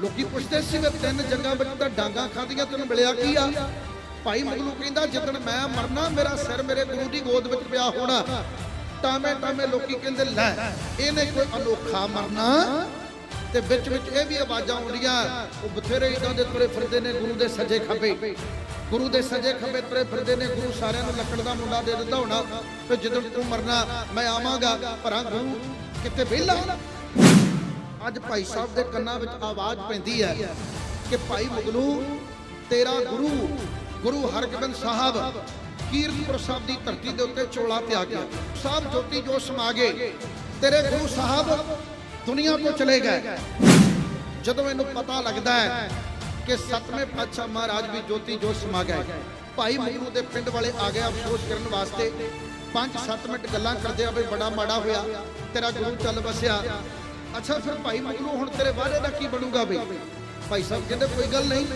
ਲੋਕੀ ਪੁੱਛਦੇ ਸੀ ਵੀ ਤਿੰਨ ਜੰਗਾਂ ਵਿੱਚ ਤਾਂ ਡਾਂਗਾ ਖਾਧੀਆਂ, ਤੈਨੂੰ ਮਿਲਿਆ ਕੀ ਆ? ਭਾਈ ਮਗਲੂ ਕਹਿੰਦਾ, ਜਿੱਦਣ ਮੈਂ ਮਰਨਾ, ਮੇਰਾ ਸਿਰ ਮੇਰੇ ਗੁਰੂ ਦੀ ਗੋਦ ਵਿੱਚ ਪਿਆ ਹੋਣਾ। ਟਾਵੇਂ ਟਾਵੇਂ ਲੋਕੀ ਕਹਿੰਦੇ, ਲੈ, ਇਹਨੇ ਕੋਈ ਅਨੋਖਾ ਮਰਨਾ? ਤੇ ਵਿੱਚ ਵਿੱਚ ਇਹ ਵੀ ਆਵਾਜ਼ਾਂ ਆਉਂਦੀਆਂ, ਉਹ ਬਥੇਰੇ ਇਦਾਂ ਦੇ ਤੁਰੇ ਫਿਰਦੇ ਨੇ, ਗੁਰੂ ਦੇ ਸੱਜੇ ਖੱਬੇ। ਗੁਰੂ ਦੇ ਸੱਜੇ ਖੱਬੇ ਤੁਰੇ ਫਿਰਦੇ ਨੇ, ਗੁਰੂ ਸਾਰਿਆਂ ਨੂੰ ਲੱਕੜ ਦਾ ਮੁੰਡਾ ਦੇ ਦਿੰਦਾ ਹੋਣਾ ਤੇ ਜਦੋਂ ਤੂੰ ਮਰਨਾ, ਮੈਂ ਆਵਾਂਗਾ। ਭਰਾ ਗੁਰੂ ਕਿਤੇ ਵਿਹਲਾ? ਅੱਜ ਭਾਈ ਸਾਹਿਬ ਦੇ ਕੰਨਾਂ ਵਿੱਚ ਆਵਾਜ਼ ਪੈਂਦੀ ਹੈ ਕਿ ਭਾਈ ਮੁਗਲੂ, ਤੇਰਾ ਗੁਰੂ ਗੁਰੂ ਹਰਗੋਬਿੰਦ ਸਾਹਿਬ ਕੀਰਤਪੁਰ ਸਾਹਿਬ ਦੀ ਧਰਤੀ ਦੇ ਉੱਤੇ ਚੋਲਾ ਤੇ ਆ ਗਿਆ। ਸਾਹਿਬ ਜੋਤੀ ਜੋ ਸਮਾ ਗਏ, ਤੇਰੇ ਗੁਰੂ ਸਾਹਿਬ ਦੁਨੀਆ ਤੋਂ ਚਲੇ ਗਏ। ਜਦੋਂ ਇਹਨੂੰ ਪਤਾ ਲੱਗਦਾ ਹੈ ਕਿ ਸਤਵੇਂ ਪਾਤਸ਼ਾਹ ਮਹਾਰਾਜ ਵੀ ਜੋਤੀ ਜੋ ਸਮਾ ਗਏ। ਭਾਈ ਮੁਗਲੂ ਦੇ ਪਿੰਡ ਵਾਲੇ ਆ ਗਏ ਅਫਸੋਸ ਕਰਨ ਵਾਸਤੇ। 5-7 ਮਿੰਟ ਗੱਲਾਂ ਕਰਦੇ ਆ ਵੀ ਬੜਾ ਮਾੜਾ ਹੋਇਆ, ਤੇਰਾ ਗੁਰੂ ਚੱਲ ਵਸਿਆ। ਅੱਛਾ, ਫਿਰ ਭਾਈ ਮਗਲੂ ਹੁਣ ਤੇਰੇ ਵਾਅਦੇ ਦਾ ਕੀ ਬਣੂਗਾ ਬਈ? ਭਾਈ ਸਾਹਿਬ ਕਹਿੰਦੇ, ਕੋਈ ਗੱਲ ਨਹੀਂ।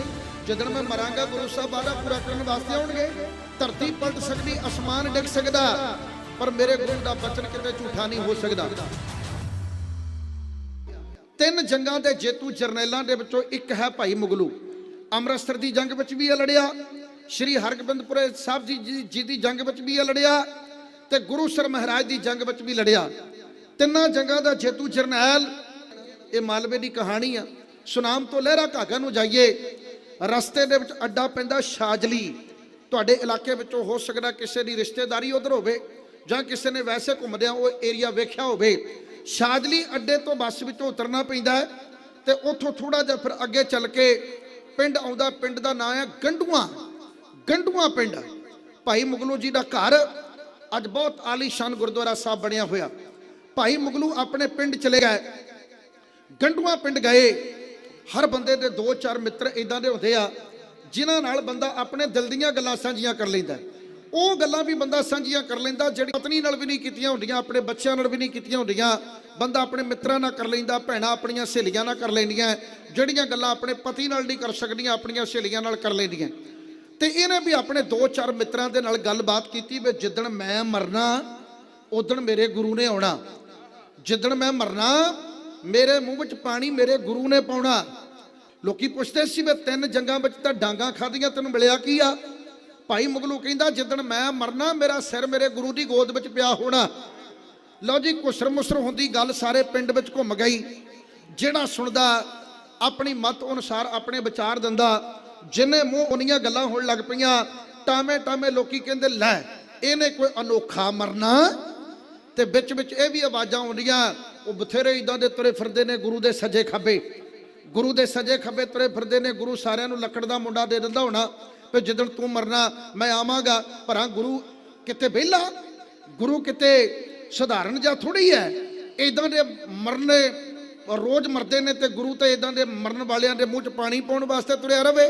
ਜਦੋਂ ਮੈਂ ਮਰਾਂਗਾ, ਗੁਰੂ ਸਾਹਿਬ ਵਾਅਦਾ ਪੂਰਾ ਕਰਨ ਵਾਸਤੇ ਆਉਣਗੇ, ਧਰਤੀ ਪਲਟ ਸਕਦੀ, ਅਸਮਾਨ ਡਿੱਗ ਸਕਦਾ, ਪਰ ਮੇਰੇ ਗੁਰੂ ਦਾ ਬਚਨ ਕਿਤੇ ਝੂਠਾ ਨਹੀਂ ਹੋ ਸਕਦਾ। ਤਿੰਨ ਜੰਗਾਂ ਦੇ ਜੇਤੂ ਜਰਨੈਲਾਂ ਦੇ ਵਿੱਚੋਂ ਇੱਕ ਹੈ ਭਾਈ ਮੁਗਲੂ। ਅੰਮ੍ਰਿਤਸਰ ਦੀ ਜੰਗ ਵਿੱਚ ਵੀ ਇਹ ਲੜਿਆ, ਸ਼੍ਰੀ ਹਰਗੋਬਿੰਦਪੁਰੇ ਸਾਹਿਬ ਜੀ ਜੀ- ਦੀ ਜੰਗ ਵਿੱਚ ਵੀ ਇਹ ਲੜਿਆ, ਤੇ ਗੁਰੂ ਸਰ ਮਹਾਰਾਜ ਦੀ ਜੰਗ ਵਿੱਚ ਵੀ ਲੜਿਆ। ਤਿੰਨਾਂ ਜੰਗਾਂ ਦਾ ਜੇਤੂ ਜਰਨੈਲ। ਇਹ ਮਾਲਵੇ ਦੀ ਕਹਾਣੀ ਆ। ਸੁਨਾਮ ਤੋਂ ਲਹਿਰਾ ਘਾਗਾ ਨੂੰ ਜਾਈਏ। ਰਸਤੇ ਦੇ ਵਿੱਚ ਅੱਡਾ ਪੈਂਦਾ ਸ਼ਾਜਲੀ। ਤੁਹਾਡੇ ਇਲਾਕੇ ਵਿੱਚੋਂ ਹੋ ਸਕਦਾ ਕਿਸੇ ਦੀ ਰਿਸ਼ਤੇਦਾਰੀ ਉਧਰ ਹੋਵੇ ਜਾਂ ਕਿਸੇ ਨੇ ਵੈਸੇ ਘੁੰਮਦਿਆਂ ਉਹ ਏਰੀਆ ਵੇਖਿਆ ਹੋਵੇ। ਸ਼ਾਜਲੀ ਅੱਡੇ ਤੋਂ ਬੱਸ ਵਿੱਚੋਂ ਉਤਰਨਾ ਪੈਂਦਾ ਹੈ ਤੇ ਉੱਥੋਂ ਥੋੜਾ ਜਿਹਾ ਫਿਰ ਅੱਗੇ ਚੱਲ ਕੇ ਪਿੰਡ ਆਉਂਦਾ। ਪਿੰਡ ਦਾ ਨਾਂ ਹੈ ਗੰਡੂਆਂ। ਗੰਡੂਆਂ ਪਿੰਡ। ਭਾਈ ਮੁਗਲੂ ਜੀ ਦਾ ਘਰ। ਅੱਜ ਬਹੁਤ ਆਲੀਸ਼ਾਨ ਗੁਰਦੁਆਰਾ ਸਾਹਿਬ ਬਣਿਆ ਹੋਇਆ। ਭਾਈ ਮੁਗਲੂ ਆਪਣੇ ਪਿੰਡ ਚਲੇ ਗਏ। ਗੰਡੂਆਂ ਪਿੰਡ ਗਏ। ਹਰ ਬੰਦੇ ਦੇ ਦੋ ਚਾਰ ਮਿੱਤਰ ਇਦਾਂ ਦੇ ਹੁੰਦੇ ਆ, ਜਿਨ੍ਹਾਂ ਨਾਲ ਬੰਦਾ ਆਪਣੇ ਦਿਲ ਦੀਆਂ ਗੱਲਾਂ ਸਾਂਝੀਆਂ ਕਰ ਲੈਂਦਾ। ਉਹ ਗੱਲਾਂ ਵੀ ਬੰਦਾ ਸਾਂਝੀਆਂ ਕਰ ਲੈਂਦਾ ਜਿਹੜੀ ਪਤਨੀ ਨਾਲ ਵੀ ਨਹੀਂ ਕੀਤੀਆਂ ਹੁੰਦੀਆਂ, ਆਪਣੇ ਬੱਚਿਆਂ ਨਾਲ ਵੀ ਨਹੀਂ ਕੀਤੀਆਂ ਹੁੰਦੀਆਂ। ਬੰਦਾ ਆਪਣੇ ਮਿੱਤਰਾਂ ਨਾਲ ਕਰ ਲੈਂਦਾ, ਭੈਣਾਂ ਆਪਣੀਆਂ ਸਹੇਲੀਆਂ ਨਾਲ ਕਰ ਲੈਂਦੀਆਂ, ਜਿਹੜੀਆਂ ਗੱਲਾਂ ਆਪਣੇ ਪਤੀ ਨਾਲ ਨਹੀਂ ਕਰ ਸਕਦੀਆਂ, ਆਪਣੀਆਂ ਸਹੇਲੀਆਂ ਨਾਲ ਕਰ ਲੈਂਦੀਆਂ। ਤੇ ਇਹਨੇ ਵੀ ਆਪਣੇ ਦੋ ਚਾਰ ਮਿੱਤਰਾਂ ਦੇ ਨਾਲ ਗੱਲਬਾਤ ਕੀਤੀ ਵੀ ਜਿੱਦਣ ਮੈਂ ਮਰਨਾ ਉਦਣ ਮੇਰੇ ਗੁਰੂ ਨੇ ਆਉਣਾ। ਜਿੱਦਣ ਮੈਂ ਮਰਨਾ, ਮੇਰੇ ਮੂੰਹ ਵਿੱਚ ਪਾਣੀ ਮੇਰੇ ਗੁਰੂ ਨੇ ਪਾਉਣਾ। ਲੋਕੀ ਪੁੱਛਦੇ ਸੀ ਮੈਂ ਤਿੰਨ ਜੰਗਾਂ ਵਿੱਚ ਤਾਂ ਡਾਂਗਾ ਖਾਧੀਆਂ, ਤੈਨੂੰ ਮਿਲਿਆ ਕੀ ਆ? ਭਾਈ ਮੁਗਲੂ ਕਹਿੰਦਾ, ਜਿੱਦਣ ਮੈਂ ਮਰਨਾ, ਮੇਰਾ ਸਿਰ ਮੇਰੇ ਗੁਰੂ ਦੀ ਗੋਦ ਵਿੱਚ ਪਿਆ ਹੋਣਾ। ਲਓ ਜੀ ਕੁਸਰ ਮੁਸਰ ਹੁੰਦੀ ਗੱਲ ਸਾਰੇ ਪਿੰਡ ਵਿੱਚ ਘੁੰਮ ਗਈ। ਜਿਹੜਾ ਸੁਣਦਾ, ਆਪਣੀ ਮਤ ਅਨੁਸਾਰ ਆਪਣੇ ਵਿਚਾਰ ਦਿੰਦਾ, ਜਿਨੇ ਮੂੰਹ ਉਹਨੀਆਂ ਗੱਲਾਂ ਹੋਣ ਲੱਗ ਪਈਆਂ ਟਾਵੇਂ ਟਾਵੇਂ ਲੋਕੀ ਕਹਿੰਦੇ, ਲੈ, ਇਹਨੇ ਕੋਈ ਅਨੋਖਾ ਮਰਨਾ ਤੇ ਵਿੱਚ ਵਿੱਚ ਇਹ ਵੀ ਆਵਾਜ਼ਾਂ ਆਉਂਦੀਆਂ, ਉਹ ਬਥੇਰੇ ਇਦਾਂ ਦੇ ਤੁਰੇ ਫਿਰਦੇ ਨੇ, ਗੁਰੂ ਦੇ ਸਜੇ ਖੱਬੇ। ਗੁਰੂ ਦੇ ਸਜੇ ਖੱਬੇ ਤੁਰੇ ਫਿਰਦੇ ਨੇ, ਗੁਰੂ ਸਾਰਿਆਂ ਨੂੰ ਲੱਕੜ ਦਾ ਮੁੰਡਾ ਦੇ ਦਿੰਦਾ ਹੋਣਾ ਤੇ ਜਦੋਂ ਤੂੰ ਮਰਨਾ, ਮੈਂ ਆਵਾਂਗਾ। ਭਰਾ ਗੁਰੂ ਕਿਤੇ ਵਿਹਲਾ? ਗੁਰੂ ਕਿਤੇ ਸਧਾਰਨ ਜਾਂ ਥੋੜੀ ਹੈ? ਇਦਾਂ ਦੇ ਮਰਨੇ, ਰੋਜ਼ ਮਰਦੇ ਨੇ ਤੇ ਗੁਰੂ ਤੇ ਇਦਾਂ ਦੇ ਮਰਨ ਵਾਲਿਆਂ ਦੇ ਮੂੰਹ 'ਚ ਪਾਣੀ ਪਾਉਣ ਵਾਸਤੇ ਤੁਰਿਆ ਰਵੇ।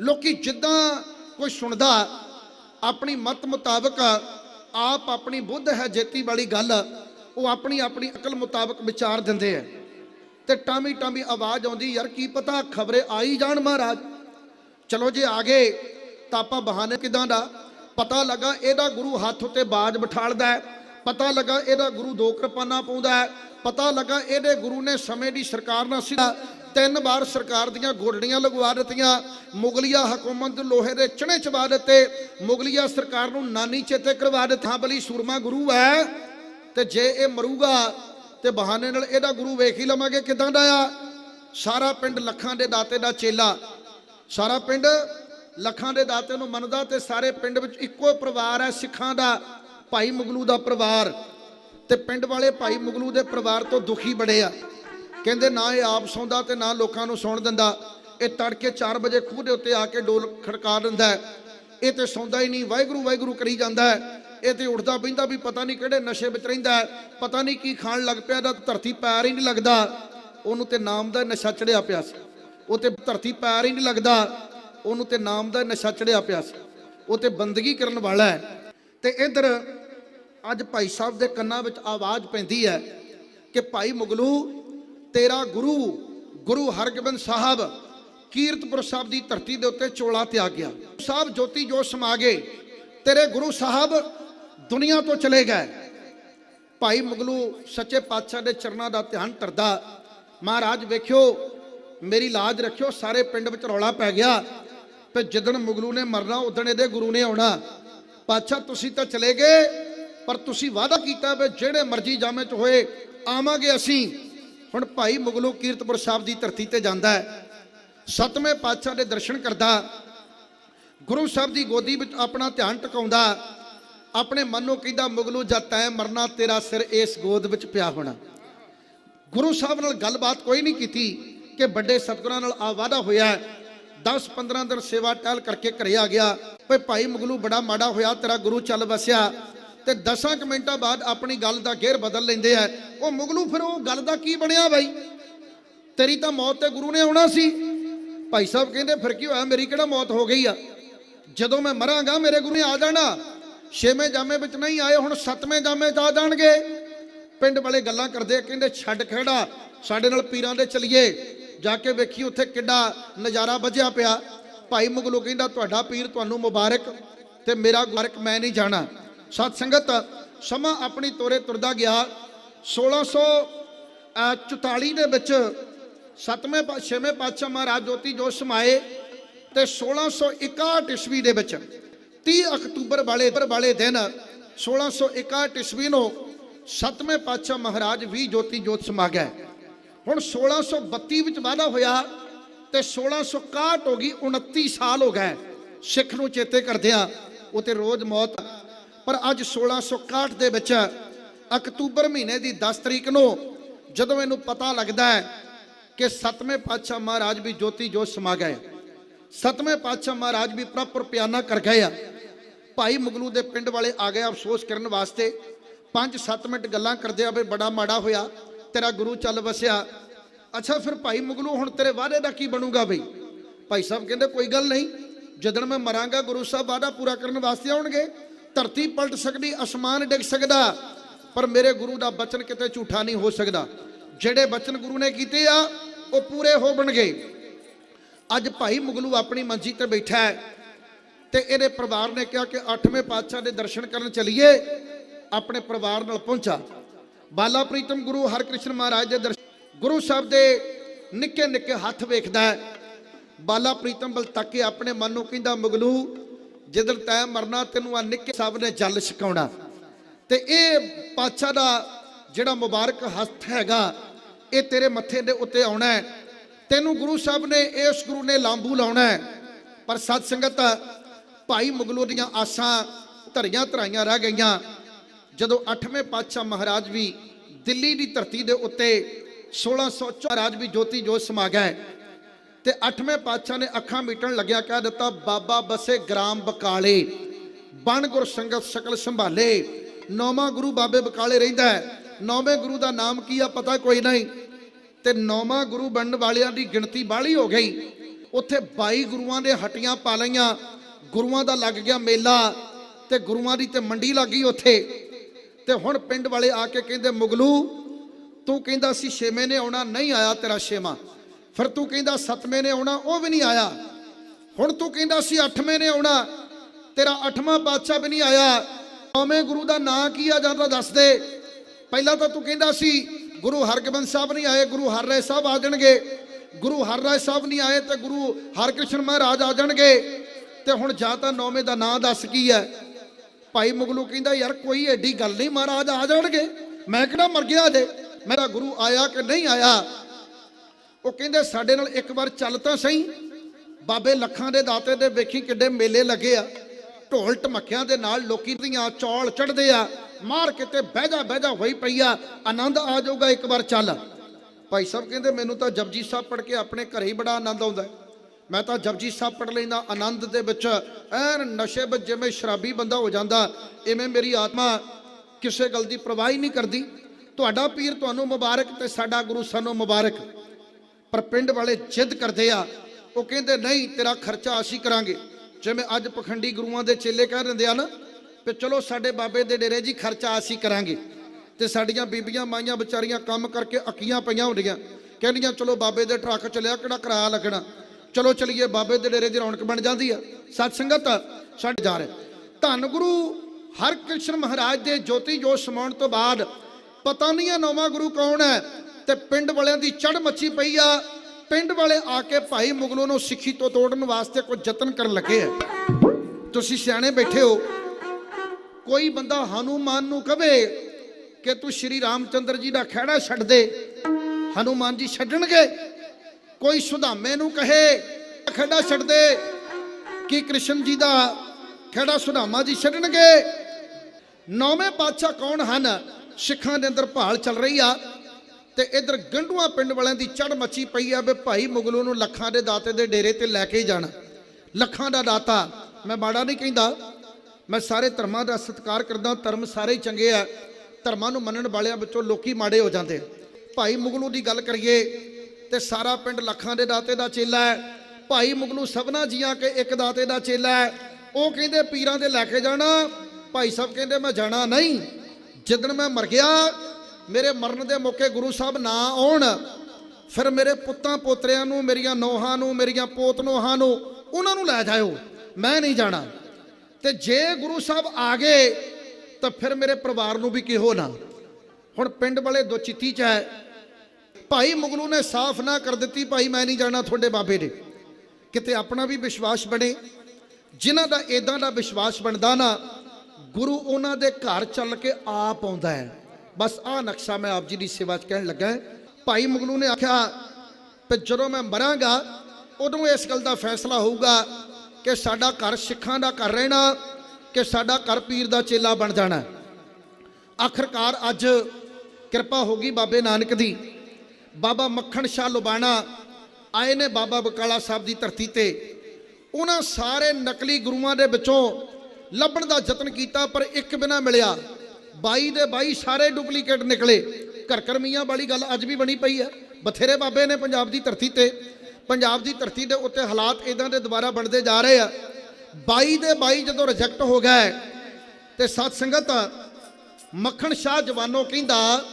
ਲੋਕੀ ਜਿੱਦਾਂ ਕੋਈ ਸੁਣਦਾ, ਆਪਣੀ ਮਤ ਮੁਤਾਬਕ ਆਪ ਆਪਣੀ ਬੁੱਧ ਹੈ ਜੇਤੀ ਵਾਲੀ ਗੱਲ, ਉਹ ਆਪਣੀ ਆਪਣੀ ਅਕਲ ਮੁਤਾਬਕ ਵਿਚਾਰ ਦਿੰਦੇ ਆ। ਤੇ ਟਾਮੀ ਟਾਮੀ ਆਵਾਜ਼ ਆਉਂਦੀ, ਯਾਰ ਕੀ ਪਤਾ ਖਬਰੇ ਆਈ ਜਾਣ ਮਹਾਰਾਜ। ਚਲੋ ਜੇ ਆ ਗਏ, ਤਾਂ ਆਪਾਂ ਬਹਾਨੇ ਕਿਦਾਂ ਦਾ? ਪਤਾ ਲੱਗਾ ਇਹਦਾ ਗੁਰੂ ਹੱਥ ਉੱਤੇ ਬਾਜ ਬਿਠਾਲਦਾ ਪਤਾ ਲੱਗਾ ਇਹਦਾ ਗੁਰੂ ਦੋ ਕਿਰਪਾਨਾਂ ਪਾਉਂਦਾ ਹੈ। ਪਤਾ ਲੱਗਾ ਇਹਦੇ ਗੁਰੂ ਨੇ ਸਮੇਂ ਦੀ ਸਰਕਾਰ ਨਾਲ ਸਿੱਧਾ ਤਿੰਨ ਵਾਰ ਸਰਕਾਰ ਦੀਆਂ ਗੋਡੜੀਆਂ ਲਗਵਾ ਦਿੱਤੀਆਂ। ਮੁਗਲੀਆ ਹਕੂਮਤ ਲੋਹੇ ਦੇ ਚਣੇ ਚਵਾ ਦਿੱਤੇ। ਮੁਗਲੀਆ ਸਰਕਾਰ ਨੂੰ ਨਾਨੀ ਚੇਤੇ ਕਰਵਾ ਦਿੱਤਾ ਬਲੀ ਸੂਰਮਾ ਗੁਰੂ ਹੈ। ਤੇ ਜੇ ਇਹ ਮਰੂਗਾ, ਤੇ ਬਹਾਨੇ ਨਾਲ ਇਹਦਾ ਗੁਰੂ ਵੇਖ ਹੀ ਲਵਾਂਗੇ ਕਿਦਾਂ ਦਾ ਆ। ਸਾਰਾ ਪਿੰਡ ਲੱਖਾਂ ਦੇ ਦਾਤੇ ਦਾ ਚੇਲਾ। ਸਾਰਾ ਪਿੰਡ ਲੱਖਾਂ ਦੇ ਦਾਤੇ ਨੂੰ ਮੰਨਦਾ ਤੇ ਸਾਰੇ ਪਿੰਡ ਵਿੱਚ ਇੱਕੋ ਪਰਿਵਾਰ ਹੈ ਸਿੱਖਾਂ ਦਾ, ਭਾਈ ਮੁਗਲੂ ਦਾ ਪਰਿਵਾਰ। ਤੇ ਪਿੰਡ ਵਾਲੇ ਭਾਈ ਮੁਗਲੂ ਦੇ ਪਰਿਵਾਰ ਤੋਂ ਦੁਖੀ ਬੜੇ ਆ। ਕਹਿੰਦੇ ਨਾ ਇਹ ਆਪ ਸੌਂਦਾ ਤੇ ਨਾ ਲੋਕਾਂ ਨੂੰ ਸੌਣ ਦਿੰਦਾ। ਇਹ ਤੜਕੇ 4 ਵਜੇ ਖੂਹ ਦੇ ਉੱਤੇ ਆ ਕੇ ਡੋਲ ਖੜਕਾ ਦਿੰਦਾ ਇਹ ਤੇ ਸੌਂਦਾ ਹੀ ਨਹੀਂ, ਵਾਹਿਗੁਰੂ ਵਾਹਿਗੁਰੂ ਕਰੀ ਜਾਂਦਾ ਹੈ। ਇਹ ਤੇ ਉੱਠਦਾ ਬਹਿੰਦਾ ਵੀ ਪਤਾ ਨਹੀਂ ਕਿਹੜੇ ਨਸ਼ੇ ਵਿੱਚ ਰਹਿੰਦਾ ਪਤਾ ਨਹੀਂ ਕੀ ਖਾਣ ਲੱਗ ਪਿਆ ਦਾ ਧਰਤੀ ਪੈਰ ਹੀ ਨਹੀਂ ਲੱਗਦਾ। ਉਹਨੂੰ ਤੇ ਨਾਮ ਦਾ ਨਸ਼ਾ ਚੜਿਆ ਪਿਆ ਸੀ। ਉਹ ਤੇ ਧਰਤੀ ਪੈਰ ਹੀ ਨਹੀਂ ਲੱਗਦਾ। ਉਹਨੂੰ ਤੇ ਨਾਮ ਦਾ ਨਸ਼ਾ ਚੜਿਆ ਪਿਆ ਸੀ। ਉਹ ਤੇ ਬੰਦਗੀ ਕਰਨ ਵਾਲਾ ਹੈ। ਤੇ ਇਧਰ ਅੱਜ ਭਾਈ ਸਾਹਿਬ ਦੇ ਕੰਨਾਂ ਵਿੱਚ ਆਵਾਜ਼ ਪੈਂਦੀ ਹੈ ਕਿ ਭਾਈ ਮੁਗਲੂ ਤੇਰਾ ਗੁਰੂ ਗੁਰੂ ਹਰਗੋਬਿੰਦ ਸਾਹਿਬ ਕੀਰਤਪੁਰ ਸਾਹਿਬ ਦੀ ਧਰਤੀ ਦੇ ਉੱਤੇ ਚੋਲਾ ਤਿਆਗ ਗਿਆ। ਸਾਹਿਬ ਜੋਤੀ ਜੋਤ ਸਮਾ ਗਏ ਤੇਰੇ ਗੁਰੂ ਸਾਹਿਬ ਦੁਨੀਆ ਤੋਂ ਚਲੇ ਗਏ। ਭਾਈ ਮੁਗਲੂ ਸੱਚੇ ਪਾਤਸ਼ਾਹ ਦੇ ਚਰਨਾਂ ਦਾ ਧਿਆਨ ਧਰਦਾ। ਮਹਾਰਾਜ ਵੇਖਿਓ, ਮੇਰੀ ਲਾਜ ਰੱਖਿਓ, ਸਾਰੇ ਪਿੰਡ ਵਿੱਚ ਰੌਲਾ ਪੈ ਗਿਆ। ਤੇ ਜਿੱਦਣ ਮੁਗਲੂ ਨੇ ਮਰਨਾ, ਉਦਣ ਇਹਦੇ ਗੁਰੂ ਨੇ ਆਉਣਾ। ਪਾਤਸ਼ਾਹ, ਤੁਸੀਂ ਤਾਂ ਚਲੇ ਗਏ, ਪਰ ਤੁਸੀਂ ਵਾਅਦਾ ਕੀਤਾ ਵੀ ਜਿਹੜੇ ਮਰਜ਼ੀ ਜਾਮੇ ਚ ਹੋਏ, ਆਵਾਂਗੇ ਅਸੀਂ। ਹੁਣ ਭਾਈ ਮੁਗਲੂ ਕੀਰਤਪੁਰ ਸਾਹਿਬ ਦੀ ਧਰਤੀ ਤੇ ਜਾਂਦਾ ਹੈ। ਸਤਵੇਂ ਪਾਤਸ਼ਾਹ ਦੇ ਦਰਸ਼ਨ ਕਰਦਾ। ਗੁਰੂ ਸਾਹਿਬ ਦੀ ਗੋਦੀ ਵਿੱਚ ਆਪਣਾ ਧਿਆਨ ਟਿਕਾਉਂਦਾ। ਆਪਣੇ ਮਨ ਨੂੰ ਕਹਿੰਦਾ, ਮੁਗਲੂ, ਜਦ ਤੈਂ ਮਰਨਾ, ਤੇਰਾ ਸਿਰ ਇਸ ਗੋਦ ਵਿੱਚ ਪਿਆ ਹੋਣਾ। ਗੁਰੂ ਸਾਹਿਬ ਨਾਲ ਗੱਲਬਾਤ ਕੋਈ ਨਹੀਂ ਕੀਤੀ ਕਿ ਵੱਡੇ ਸਤਿਗੁਰਾਂ ਨਾਲ ਆ ਵਾਦਾ ਹੋਇਆ। 10 15 ਦਿਨ ਸੇਵਾ ਟਹਿਲ ਕਰਕੇ ਘਰੇ ਆ ਗਿਆ। ਭਈ ਭਾਈ ਮੁਗਲੂ, ਬੜਾ ਮਾੜਾ ਹੋਇਆ, ਤੇਰਾ ਗੁਰੂ ਚੱਲ ਵਸਿਆ। ਤੇ 10 ਕੁ ਮਿੰਟਾਂ ਬਾਅਦ ਆਪਣੀ ਗੱਲ ਦਾ ਗੇਰ ਬਦਲ ਲੈਂਦੇ ਆ। ਉਹ ਮੁਗਲੂ ਫਿਰ ਉਹ ਗੱਲ ਦਾ ਕੀ ਬਣਿਆ ਬਾਈ? ਤੇਰੀ ਤਾਂ ਮੌਤ ਤੇ ਗੁਰੂ ਨੇ ਆਉਣਾ ਸੀ। ਭਾਈ ਸਾਹਿਬ ਕਹਿੰਦੇ, ਫਿਰ ਕੀ ਹੋਇਆ? ਮੇਰੀ ਕਿਹੜਾ ਮੌਤ ਹੋ ਗਈ ਆ? ਜਦੋਂ ਮੈਂ ਮਰਾਂਗਾ, ਮੇਰੇ ਗੁਰੂ ਨੇ ਆ ਜਾਣਾ। ਛੇਵੇਂ ਜਾਮੇ ਵਿੱਚ ਨਹੀਂ ਆਏ, ਹੁਣ ਸੱਤਵੇਂ ਜਾਮੇ 'ਚ ਆ ਜਾਣਗੇ। ਪਿੰਡ ਵਾਲੇ ਗੱਲਾਂ ਕਰਦੇ ਕਹਿੰਦੇ, ਛੱਡ ਖੜਾ, ਸਾਡੇ ਨਾਲ ਪੀਰਾਂ ਦੇ ਚਲੀਏ। ਜਾ ਕੇ ਵੇਖੀ ਉੱਥੇ ਕਿੱਡਾ ਨਜ਼ਾਰਾ ਵੱਜਿਆ ਪਿਆ। ਭਾਈ ਮੁਗਲੂ ਕਹਿੰਦਾ, ਤੁਹਾਡਾ ਪੀਰ ਤੁਹਾਨੂੰ ਮੁਬਾਰਕ ਤੇ ਮੇਰਾ ਗੁਰਕ ਮੈਂ ਨਹੀਂ ਜਾਣਾ। ਸਤ ਸੰਗਤ, ਸਮਾਂ ਆਪਣੀ ਤੋਰੇ ਤੁਰਦਾ ਗਿਆ। 1644 ਦੇ ਵਿੱਚ ਸੱਤਵੇਂ ਛੇਵੇਂ ਪਾਤਸ਼ਾਹ ਮਹਾਰਾਜ ਜੋਤੀ ਜੋਤ ਸਮਾਏ ਤੇ 1661 ਈਸਵੀ ਦੇ ਵਿੱਚ 30 ਅਕਤੂਬਰ ਵਾਲੇ ਵਾਲੇ ਦਿਨ 1661 ਈਸਵੀ ਨੂੰ ਸੱਤਵੇਂ ਪਾਤਸ਼ਾਹ ਮਹਾਰਾਜ ਵੀ ਜੋਤੀ ਜੋਤ ਸਮਾ ਗਏ। ਹੁਣ 1632 ਵਿੱਚ ਵਾਧਾ ਹੋਇਆ ਤੇ 1661 ਹੋ ਗਈ 29 ਸਾਲ ਹੋ ਗਏ। ਸਿੱਖ ਨੂੰ ਚੇਤੇ ਕਰਦਿਆਂ ਉਹ ਤੇ ਰੋਜ਼ ਮੌਤ ਪਰ ਅੱਜ 1661 ਦੇ ਵਿੱਚ ਅਕਤੂਬਰ ਮਹੀਨੇ ਦੀ 10 ਤਰੀਕ ਨੂੰ ਜਦੋਂ ਇਹਨੂੰ ਪਤਾ ਲੱਗਦਾ ਹੈ ਕਿ ਸਤਵੇਂ ਪਾਤਸ਼ਾਹ ਮਹਾਰਾਜ ਵੀ ਜੋਤੀ ਜੋਤ ਸਮਾ ਗਏ। ਸਤਵੇਂ ਪਾਤਸ਼ਾਹ ਮਹਾਰਾਜ ਵੀ ਪ੍ਰੋਪਰ ਪਿਆਨਾ ਕਰ ਗਏ ਆ। ਭਾਈ ਮੁਗਲੂ ਦੇ ਪਿੰਡ ਵਾਲੇ ਆ ਗਏ ਅਫਸੋਸ ਕਰਨ ਵਾਸਤੇ। 5-7 ਮਿੰਟ ਗੱਲਾਂ ਕਰਦੇ ਆ, ਵੀ ਬੜਾ ਮਾੜਾ ਹੋਇਆ, ਤੇਰਾ ਗੁਰੂ ਚੱਲ ਵਸਿਆ। ਅੱਛਾ, ਫਿਰ ਭਾਈ ਮੁਗਲੂ ਹੁਣ ਤੇਰੇ ਵਾਅਦੇ ਦਾ ਕੀ ਬਣੂਗਾ ਬਈ? ਭਾਈ ਸਾਹਿਬ ਕਹਿੰਦੇ, ਕੋਈ ਗੱਲ ਨਹੀਂ, ਜਦੋਂ ਮੈਂ ਮਰਾਂਗਾ ਗੁਰੂ ਸਾਹਿਬ ਵਾਅਦਾ ਪੂਰਾ ਕਰਨ ਵਾਸਤੇ ਆਉਣਗੇ ਧਰਤੀ ਪਲਟ ਸਕਦੀ, ਅਸਮਾਨ ਡਿੱਗ ਸਕਦਾ, ਪਰ ਮੇਰੇ ਗੁਰੂ ਦਾ ਬਚਨ ਕਿਤੇ ਝੂਠਾ ਨਹੀਂ ਹੋ ਸਕਦਾ। ਜਿਹੜੇ ਬਚਨ ਗੁਰੂ ਨੇ ਕੀਤੇ ਆ, ਉਹ ਪੂਰੇ ਹੋ ਬਣਗੇ ਅੱਜ ਭਾਈ ਮੁਗਲੂ ਆਪਣੀ ਮੰਜੀ ਤੇ ਬੈਠਾ ਹੈ ਤੇ ਇਹਦੇ ਪਰਿਵਾਰ ਨੇ ਕਿਹਾ ਕਿ 8ਵੇਂ ਪਾਤਸ਼ਾਹ ਦੇ ਦਰਸ਼ਨ ਕਰਨ ਚਲੀਏ, ਆਪਣੇ ਪਰਿਵਾਰ ਨਾਲ ਪਹੁੰਚਾ। ਬਾਲਾ ਪ੍ਰੀਤਮ ਗੁਰੂ ਹਰਕ੍ਰਿਸ਼ਨ ਮਹਾਰਾਜ ਦੇ ਦਰਸ਼ਨ, ਗੁਰੂ ਸਾਹਿਬ ਦੇ ਨਿੱਕੇ ਨਿੱਕੇ ਹੱਥ ਵੇਖਦਾ ਹੈ। ਬਾਲਾ ਪ੍ਰੀਤਮ ਬਲ ਤੱਕ ਕੇ ਆਪਣੇ ਮਨ ਨੂੰ ਕਹਿੰਦਾ, ਮੁਗਲੂ ਜਿੱਦਣ ਤੈਂ ਮਰਨਾ, ਤੈਨੂੰ ਆ ਨਿੱਕੇ ਸਾਹਿਬ ਨੇ ਜਲ ਛਕਾਉਣਾ। ਤੇ ਇਹ ਪਾਤਸ਼ਾਹ ਦਾ ਜਿਹੜਾ ਮੁਬਾਰਕ ਹੱਥ ਹੈਗਾ, ਇਹ ਤੇਰੇ ਮੱਥੇ ਦੇ ਉੱਤੇ ਆਉਣਾ ਤੈਨੂੰ ਗੁਰੂ ਸਾਹਿਬ ਨੇ, ਇਸ ਗੁਰੂ ਨੇ ਲਾਂਬੂ ਲਾਉਣਾ ਪਰ ਸਤ ਸੰਗਤ, ਭਾਈ ਮੁਗਲੂ ਦੀਆਂ ਆਸਾਂ ਧਰੀਆਂ ਧਰਾਈਆਂ ਰਹਿ ਗਈਆਂ। ਜਦੋਂ 8ਵੇਂ ਪਾਤਸ਼ਾਹ ਮਹਾਰਾਜ ਵੀ ਦਿੱਲੀ ਦੀ ਧਰਤੀ ਦੇ ਉੱਤੇ 1604 ਰਾਜ ਵੀ ਜੋਤੀ ਜੋਤ ਸਮਾ ਗਏ ਤੇ 8ਵੇਂ ਪਾਤਸ਼ਾਹ ਨੇ ਅੱਖਾਂ ਮੀਟਣ ਲੱਗਿਆ ਕਹਿ ਦਿੱਤਾ, ਬਾਬਾ ਬਸੇ ਗ੍ਰਾਮ ਬਕਾਲੇ, ਬਣ ਗੁਰ ਸੰਗਤ ਸਕਲ ਸੰਭਾਲੇ। ਨੌਵਾਂ ਗੁਰੂ ਬਾਬੇ ਬਕਾਲੇ ਰਹਿੰਦਾ ਹੈ। ਨੌਵੇਂ ਗੁਰੂ ਦਾ ਨਾਮ ਕੀ ਆ ਪਤਾ ਕੋਈ ਨਹੀਂ। ਤੇ ਨੌਵਾਂ ਗੁਰੂ ਬਣਨ ਵਾਲਿਆਂ ਦੀ ਗਿਣਤੀ ਬਾਹਲੀ ਹੋ ਗਈ। ਉੱਥੇ 22 ਗੁਰੂਆਂ ਦੇ ਹੱਟੀਆਂ ਪਾ ਲਈਆਂ। ਗੁਰੂਆਂ ਦਾ ਲੱਗ ਗਿਆ ਮੇਲਾ ਤੇ ਗੁਰੂਆਂ ਦੀ ਤੇ ਮੰਡੀ ਲੱਗ ਗਈ ਉੱਥੇ। ਤੇ ਹੁਣ ਪਿੰਡ ਵਾਲੇ ਆ ਕੇ ਕਹਿੰਦੇ, ਮੁਗਲੂ, ਤੂੰ ਕਹਿੰਦਾ ਸੀ ਛੇਵੇਂ ਨੇ ਆਉਣਾ, ਨਹੀਂ ਆਇਆ ਤੇਰਾ ਛੇਵਾਂ। ਫਿਰ ਤੂੰ ਕਹਿੰਦਾ, ਸੱਤਵੇਂ ਨੇ ਆਉਣਾ, ਉਹ ਵੀ ਨਹੀਂ ਆਇਆ। ਹੁਣ ਤੂੰ ਕਹਿੰਦਾ ਸੀ, ਅੱਠਵੇਂ ਨੇ ਆਉਣਾ। ਤੇਰਾ ਅੱਠਵਾਂ ਬਾਦਸ਼ਾਹ ਵੀ ਨਹੀਂ ਆਇਆ। ਨੌਵੇਂ ਗੁਰੂ ਦਾ ਨਾਂ ਕੀ ਆ ਜਾਂਦਾ ਦੱਸ ਦੇ। ਪਹਿਲਾਂ ਤਾਂ ਤੂੰ ਕਹਿੰਦਾ ਸੀ, ਗੁਰੂ ਹਰਗੋਬਿੰਦ ਸਾਹਿਬ ਨਹੀਂ ਆਏ, ਗੁਰੂ ਹਰ ਰਾਏ ਸਾਹਿਬ ਆ ਜਾਣਗੇ। ਗੁਰੂ ਹਰ ਰਾਏ ਸਾਹਿਬ ਨਹੀਂ ਆਏ, ਤੇ ਗੁਰੂ ਹਰਕ੍ਰਿਸ਼ਨ ਮਹਾਰਾਜ ਆ ਜਾਣਗੇ। ਤੇ ਹੁਣ ਜਾਂ ਤਾਂ ਨੌਵੇਂ ਦਾ ਨਾਂ ਦੱਸ ਕੀ ਹੈ? ਭਾਈ ਮੁਗਲੂ ਕਹਿੰਦਾ, ਯਾਰ, ਕੋਈ ਐਡੀ ਗੱਲ ਨਹੀਂ, ਮਹਾਰਾਜ ਆ ਜਾਣਗੇ। ਮੈਂ ਕਿਹੜਾ ਮਰ ਗਿਆ ਜੇ? ਮੇਰਾ ਗੁਰੂ ਆਇਆ ਕਿ ਨਹੀਂ ਆਇਆ? ਉਹ ਕਹਿੰਦੇ ਸਾਡੇ ਨਾਲ ਇੱਕ ਵਾਰ ਚੱਲ ਤਾਂ ਸਹੀ। ਬਾਬੇ ਲੱਖਾਂ ਦੇ ਦਾਤੇ ਦੇ ਵੇਖੀ ਕਿੱਡੇ ਮੇਲੇ ਲੱਗੇ ਆ। ਢੋਲ ਢਮੱਕਿਆਂ ਦੇ ਨਾਲ ਲੋਕੀ ਦੀਆਂ ਚੌਲ ਚੜਦੇ ਆ। ਮਾਰ ਕਿਤੇ ਬਹਿ ਜਾ ਬਹਿ ਹੋਈ ਪਈ ਆਨੰਦ ਆ ਜਾਊਗਾ ਇੱਕ ਵਾਰ ਚੱਲ। ਭਾਈ ਸਾਹਿਬ ਕਹਿੰਦੇ ਮੈਨੂੰ ਤਾਂ ਜਪਜੀ ਸਾਹਿਬ ਪੜ੍ਹ ਕੇ ਆਪਣੇ ਘਰੇ ਹੀ ਬੜਾ ਆਨੰਦ ਆਉਂਦਾ। ਮੈਂ ਤਾਂ ਜਪਜੀ ਸਾਹਿਬ ਪੜ੍ਹ ਲੈਂਦਾ ਆਨੰਦ ਦੇ ਵਿੱਚ। ਐਨ ਨਸ਼ੇ ਵਿੱਚ ਜਿਵੇਂ ਸ਼ਰਾਬੀ ਬੰਦਾ ਹੋ ਜਾਂਦਾ, ਇਵੇਂ ਮੇਰੀ ਆਤਮਾ ਕਿਸੇ ਗੱਲ ਦੀ ਪਰਵਾਹ ਹੀ ਨਹੀਂ ਕਰਦੀ। ਤੁਹਾਡਾ ਪੀਰ ਤੁਹਾਨੂੰ ਮੁਬਾਰਕ ਤੇ ਸਾਡਾ ਗੁਰੂ ਸਾਨੂੰ ਮੁਬਾਰਕ। ਪਰ ਪਿੰਡ ਵਾਲੇ ਜਿੱਦ ਕਰਦੇ ਆ। ਉਹ ਕਹਿੰਦੇ, ਨਹੀਂ, ਤੇਰਾ ਖਰਚਾ ਅਸੀਂ ਕਰਾਂਗੇ। ਜਿਵੇਂ ਅੱਜ ਪਖੰਡੀ ਗੁਰੂਆਂ ਦੇ ਚੇਲੇ ਕਹਿ ਦਿੰਦੇ ਆ ਨਾ ਕਿ ਚਲੋ ਸਾਡੇ ਬਾਬੇ ਦੇ ਡੇਰੇ ਜੀ ਖਰਚਾ ਅਸੀਂ ਕਰਾਂਗੇ। ਤੇ ਸਾਡੀਆਂ ਬੀਬੀਆਂ, ਮਾਈਆਂ, ਵਿਚਾਰੀਆਂ ਕੰਮ ਕਰਕੇ ਅੱਕੀਆਂ ਪਈਆਂ ਹੁੰਦੀਆਂ। ਕਹਿੰਦੀਆਂ, ਚਲੋ ਬਾਬੇ ਦੇ ਟਰੱਕ ਚੱਲਿਆ ਕਿਹੜਾ ਕਿਰਾਇਆ ਲੱਗਣਾ? ਚਲੋ ਚਲੀਏ, ਬਾਬੇ ਦੇ ਡੇਰੇ ਦੀ ਰੌਣਕ ਬਣ ਜਾਂਦੀ ਆ। ਸਤ ਸੰਗਤ ਸਾਡੇ ਜਾ ਰਹੇ। ਧੰਨ ਗੁਰੂ ਹਰਕ੍ਰਿਸ਼ਨ ਮਹਾਰਾਜ ਦੇ ਜੋਤੀ ਜੋਤ ਸਮਾਉਣ ਤੋਂ ਬਾਅਦ ਪਤਾ ਨਹੀਂ ਆ ਨੌਵਾਂ ਗੁਰੂ ਕੌਣ ਹੈ। ਤੇ ਪਿੰਡ ਵਾਲਿਆਂ ਦੀ ਚੜ ਮੱਚੀ ਪਈ ਆ। ਪਿੰਡ ਵਾਲੇ ਆ ਕੇ ਭਾਈ ਮੁਗਲੋਂ ਨੂੰ ਸਿੱਖੀ ਤੋਂ ਤੋੜਨ ਵਾਸਤੇ ਕੋਈ ਯਤਨ ਕਰਨ ਲੱਗੇ ਆ। ਤੁਸੀਂ ਸਿਆਣੇ ਬੈਠੇ ਹੋ। ਕੋਈ ਬੰਦਾ ਹਨੂਮਾਨ ਨੂੰ ਕਵੇ ਕਿ ਤੂੰ ਸ਼੍ਰੀ ਰਾਮਚੰਦਰ ਜੀ ਦਾ ਖਹਿੜਾ ਛੱਡ ਦੇ। ਹਨੂਮਾਨ ਜੀ ਛੱਡਣਗੇ। ਕੋਈ ਸੁਧਾਮੇ ਨੂੰ ਕਹੇ ਖਹਿੜਾ ਛੱਡ ਦੇ। ਕਿ ਕ੍ਰਿਸ਼ਨ ਜੀ ਦਾ ਖਹਿੜਾ ਸੁਧਾਮਾ ਜੀ ਛੱਡਣਗੇ? ਨੌਵੇਂ ਪਾਤਸ਼ਾਹ ਕੌਣ ਹਨ? ਸਿੱਖਾਂ ਦੇ ਅੰਦਰ ਭਾਲ ਚੱਲ ਰਹੀ ਆ। ਤੇ ਇਧਰ ਗੰਡੂਆਂ ਪਿੰਡ ਵਾਲਿਆਂ ਦੀ ਚੜ ਮੱਚੀ ਪਈ ਆ ਵੀ ਭਾਈ ਮੁਗਲੂ ਨੂੰ ਲੱਖਾਂ ਦੇ ਦਾਤੇ ਦੇ ਡੇਰੇ ਤੇ ਲੈ ਕੇ ਜਾਣਾ। ਲੱਖਾਂ ਦਾ ਦਾਤਾ। ਮੈਂ ਮਾੜਾ ਨਹੀਂ ਕਹਿੰਦਾ। ਮੈਂ ਸਾਰੇ ਧਰਮਾਂ ਦਾ ਸਤਿਕਾਰ ਕਰਦਾ ਧਰਮ ਸਾਰੇ ਚੰਗੇ ਆ। ਧਰਮਾਂ ਨੂੰ ਮੰਨਣ ਵਾਲਿਆਂ ਵਿੱਚੋਂ ਲੋਕੀ ਮਾੜੇ ਹੋ ਜਾਂਦੇ ਭਾਈ ਮੁਗਲੂ ਦੀ ਗੱਲ ਕਰੀਏ ਤੇ ਸਾਰਾ ਪਿੰਡ ਲੱਖਾਂ ਦੇ ਦਾਤੇ ਦਾ ਚੇਲਾ ਹੈ। ਭਾਈ ਮੁਗਲੂ ਸਭਨਾ ਜੀਆਂ ਕੇ ਇੱਕ ਦਾਤੇ ਦਾ ਚੇਲਾ ਹੈ। ਉਹ ਕਹਿੰਦੇ ਪੀਰਾਂ ਦੇ ਲੈ ਕੇ ਜਾਣਾ। ਭਾਈ ਸਾਹਿਬ ਕਹਿੰਦੇ ਮੈਂ ਜਾਣਾ ਨਹੀਂ। ਜਿੱਦਣ ਮੈਂ ਮਰ ਗਿਆ ਮੇਰੇ ਮਰਨ ਦੇ ਮੌਕੇ ਗੁਰੂ ਸਾਹਿਬ ਨਾ ਆਉਣ, ਫਿਰ ਮੇਰੇ ਪੁੱਤਾਂ ਪੋਤਰਿਆਂ ਨੂੰ, ਮੇਰੀਆਂ ਨੋਹਾਂ ਨੂੰ, ਮੇਰੀਆਂ ਪੋਤ ਨੋਹਾਂ ਨੂੰ, ਉਹਨਾਂ ਨੂੰ ਲੈ ਜਾਇਓ, ਮੈਂ ਨਹੀਂ ਜਾਣਾ। ਤੇ ਜੇ ਗੁਰੂ ਸਾਹਿਬ ਆ ਗਏ, ਤਾਂ ਫਿਰ ਮੇਰੇ ਪਰਿਵਾਰ ਨੂੰ ਵੀ ਕਿਹੋ ਨਾ। ਹੁਣ ਪਿੰਡ ਵਾਲੇ ਦੋ ਚਿੱਤੀ ਚ ਹੈ, ਭਾਈ ਮੁਗਲੂ ਨੇ ਸਾਫ਼ ਨਾ ਕਰ ਦਿੱਤੀ, ਭਾਈ ਮੈਂ ਨਹੀਂ ਜਾਣਾ ਤੁਹਾਡੇ ਬਾਬੇ ਦੇ। ਕਿਤੇ ਆਪਣਾ ਵੀ ਵਿਸ਼ਵਾਸ ਬਣੇ, ਜਿਨ੍ਹਾਂ ਦਾ ਇਦਾਂ ਦਾ ਵਿਸ਼ਵਾਸ ਬਣਦਾ ਨਾ, ਗੁਰੂ ਉਹਨਾਂ ਦੇ ਘਰ ਚੱਲ ਕੇ ਆਪ ਆਉਂਦਾ ਹੈ। ਬਸ ਆਹ ਨਕਸ਼ਾ ਮੈਂ ਆਪ ਜੀ ਦੀ ਸੇਵਾ 'ਚ ਕਹਿਣ ਲੱਗਾ ਭਾਈ ਮੁਗਲੂ ਨੇ ਆਖਿਆ ਕਿ ਜਦੋਂ ਮੈਂ ਮਰਾਂਗਾ, ਉਦੋਂ ਇਸ ਗੱਲ ਦਾ ਫੈਸਲਾ ਹੋਊਗਾ ਕਿ ਸਾਡਾ ਘਰ ਸਿੱਖਾਂ ਦਾ ਘਰ ਰਹਿਣਾ, ਕਿ ਸਾਡਾ ਘਰ ਪੀਰ ਦਾ ਚੇਲਾ ਬਣ ਜਾਣਾ। ਆਖਰਕਾਰ ਅੱਜ ਕਿਰਪਾ ਹੋ ਗਈ ਬਾਬੇ ਨਾਨਕ ਦੀ। ਬਾਬਾ ਮੱਖਣ ਸ਼ਾਹ ਲੁਬਾਣਾ ਆਏ ਨੇ ਬਾਬਾ ਬਕਾਲਾ ਸਾਹਿਬ ਦੀ ਧਰਤੀ ਤੇ। ਉਹਨਾਂ ਸਾਰੇ ਨਕਲੀ ਗੁਰੂਆਂ ਦੇ ਵਿੱਚੋਂ ਲੱਭਣ ਦਾ ਯਤਨ ਕੀਤਾ, ਪਰ ਇੱਕ ਬਿਨਾ ਮਿਲਿਆ। 22 ਦੇ 22 ਸਾਰੇ ਡੁਪਲੀਕੇਟ ਨਿਕਲੇ। ਘਰ ਮੀਆਂ ਵਾਲੀ ਗੱਲ ਅੱਜ ਵੀ ਬਣੀ ਪਈ ਆ ਬਥੇਰੇ ਬਾਬੇ ਨੇ ਪੰਜਾਬ ਦੀ ਧਰਤੀ ਤੇ, ਪੰਜਾਬ ਦੀ ਧਰਤੀ ਦੇ ਉੱਤੇ ਹਾਲਾਤ ਇਦਾਂ ਦੇ ਦੁਬਾਰਾ ਬਣਦੇ ਜਾ ਰਹੇ ਆ। 22 ਦੇ 22 ਜਦੋਂ ਰਿਜੈਕਟ ਹੋ ਗਏ ਤੇ ਸਤ ਸੰਗਤ ਮੱਖਣ ਸ਼ਾਹ ਜਵਾਨੋ ਕਹਿੰਦਾ,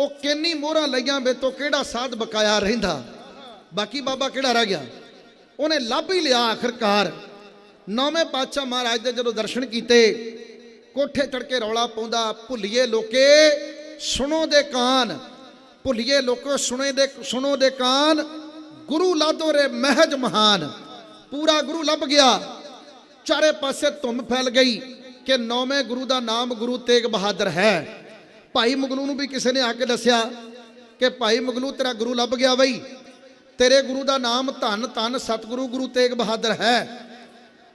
ਉਹ ਕਿੰਨੀ ਮੋਹਰਾਂ ਲਈਆਂ ਵੇ ਤੋਂ, ਕਿਹੜਾ ਸਾਧ ਬਕਾਇਆ ਰਹਿੰਦਾ? ਬਾਕੀ ਬਾਬਾ ਕਿਹੜਾ ਰਹਿ ਗਿਆ? ਉਹਨੇ ਲੱਭ ਹੀ ਲਿਆ ਆਖਰਕਾਰ। ਨੌਵੇਂ ਪਾਤਸ਼ਾਹ ਮਹਾਰਾਜ ਦੇ ਜਦੋਂ ਦਰਸ਼ਨ ਕੀਤੇ ਕੋਠੇ ਚੜ ਕੇ ਰੌਲਾ ਪਾਉਂਦਾ, ਭੁੱਲੀਏ ਲੋਕੇ ਸੁਣੋ ਦੇ ਕਾਨ, ਭੁੱਲੀਏ ਲੋਕੋ ਸੁਣੇ ਦੇ, ਸੁਣੋ ਦੇ ਕਾਨ, ਗੁਰੂ ਲਾਦੋ ਰੇ ਮਹਿਜ ਮਹਾਨ, ਪੂਰਾ ਗੁਰੂ ਲੱਭ ਗਿਆ। ਚਾਰੇ ਪਾਸੇ ਧੁੰਮ ਫੈਲ ਗਈ ਕਿ ਨੌਵੇਂ ਗੁਰੂ ਦਾ ਨਾਮ ਗੁਰੂ ਤੇਗ ਬਹਾਦਰ ਹੈ। ਭਾਈ ਮੁਗਲੂ ਨੂੰ ਵੀ ਕਿਸੇ ਨੇ ਆ ਕੇ ਦੱਸਿਆ ਕਿ ਭਾਈ ਮੁਗਲੂ, ਤੇਰਾ ਗੁਰੂ ਲੱਭ ਗਿਆ ਬਈ। ਤੇਰੇ ਗੁਰੂ ਦਾ ਨਾਮ ਧੰਨ ਧੰਨ ਸਤਿਗੁਰੂ ਗੁਰੂ ਤੇਗ ਬਹਾਦਰ ਹੈ।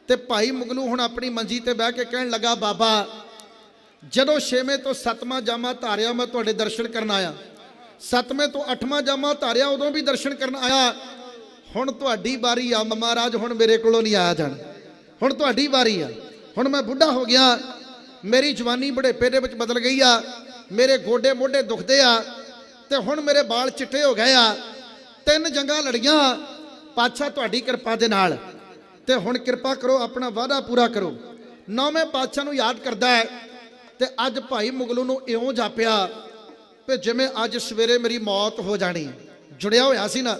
ਤੇ ਭਾਈ ਮੁਗਲੂ ਹੁਣ ਆਪਣੀ ਮੰਜੀ ਤੇ ਬਹਿ ਕੇ ਕਹਿਣ ਲੱਗਾ, ਬਾਬਾ, ਜਦੋਂ ਛੇਵੇਂ ਤੋਂ ਸੱਤਵਾਂ ਜਾਮਾ ਧਾਰਿਆ, ਮੈਂ ਤੁਹਾਡੇ ਦਰਸ਼ਨ ਕਰਨ ਆਇਆ। ਸੱਤਵੇਂ ਤੋਂ ਅੱਠਵਾਂ ਜਾਮਾ ਧਾਰਿਆ, ਉਦੋਂ ਵੀ ਦਰਸ਼ਨ ਕਰਨ ਆਇਆ। ਹੁਣ ਤੁਹਾਡੀ ਵਾਰੀ ਆ ਮਹਾਰਾਜ, ਹੁਣ ਮੇਰੇ ਕੋਲੋਂ ਨਹੀਂ ਆਇਆ ਜਾਣ। ਹੁਣ ਤੁਹਾਡੀ ਵਾਰੀ ਆ। ਹੁਣ ਮੈਂ ਬੁੱਢਾ ਹੋ ਗਿਆ। ਮੇਰੀ ਜਵਾਨੀ ਬੁਢੇਪੇ ਦੇ ਵਿੱਚ ਬਦਲ ਗਈ ਆ। ਮੇਰੇ ਗੋਡੇ ਮੋਢੇ ਦੁਖਦੇ ਆ। ਤੇ ਹੁਣ ਮੇਰੇ ਵਾਲ ਚਿੱਟੇ ਹੋ ਗਏ ਆ। ਤਿੰਨ ਜੰਗਾਂ ਲੜੀਆਂ। ਪਾਤਸ਼ਾਹ ਤੁਹਾਡੀ ਕਿਰਪਾ ਦੇ ਨਾਲ। ਤੇ ਹੁਣ ਕਿਰਪਾ ਕਰੋ, ਆਪਣਾ ਵਾਅਦਾ ਪੂਰਾ ਕਰੋ। ਨੌਵੇਂ ਪਾਤਸ਼ਾਹ ਨੂੰ ਯਾਦ ਕਰਦਾ ਹੈ ਤੇ ਅੱਜ ਭਾਈ ਮੁਗਲੂ ਨੂੰ ਇਉਂ ਜਾਪਿਆ ਕਿ ਜਿਵੇਂ ਅੱਜ ਸਵੇਰੇ ਮੇਰੀ ਮੌਤ ਹੋ ਜਾਣੀ। ਜੁੜਿਆ ਹੋਇਆ ਸੀ ਨਾ,